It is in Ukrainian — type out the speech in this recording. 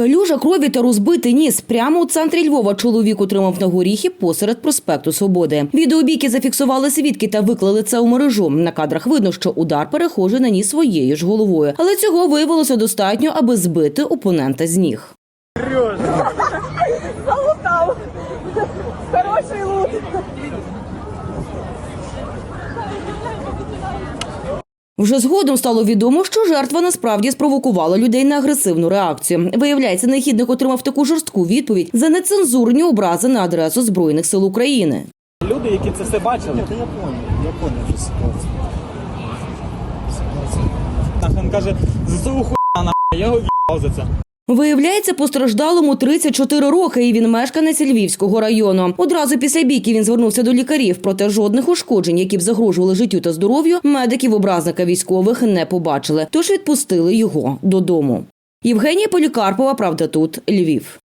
Калюжа крові та розбитий ніс. Прямо у центрі Львова чоловік отримав на горіхи посеред проспекту Свободи. Відеобійки зафіксували свідки та виклали це у мережу. На кадрах видно, що удар перехожий наніс своєю ж головою, але цього виявилося достатньо, аби збити опонента з ніг. Залутав. Хороший лут. Вже згодом стало відомо, що жертва насправді спровокувала людей на агресивну реакцію. Виявляється, нахідник отримав таку жорстку відповідь за нецензурні образи на адресу збройних сил України. Люди, які це все бачили, я понял, я понял що ситуація. так він каже, за цю хуйня на я його в'їбав за це. Виявляється, постраждалому 34 роки, і він мешканець Львівського району. Одразу після бійки він звернувся до лікарів, проте жодних ушкоджень, які б загрожували життю та здоров'ю, медиків образника військових не побачили, тож відпустили його додому. Євгенія Полікарпова, правда, тут Львів.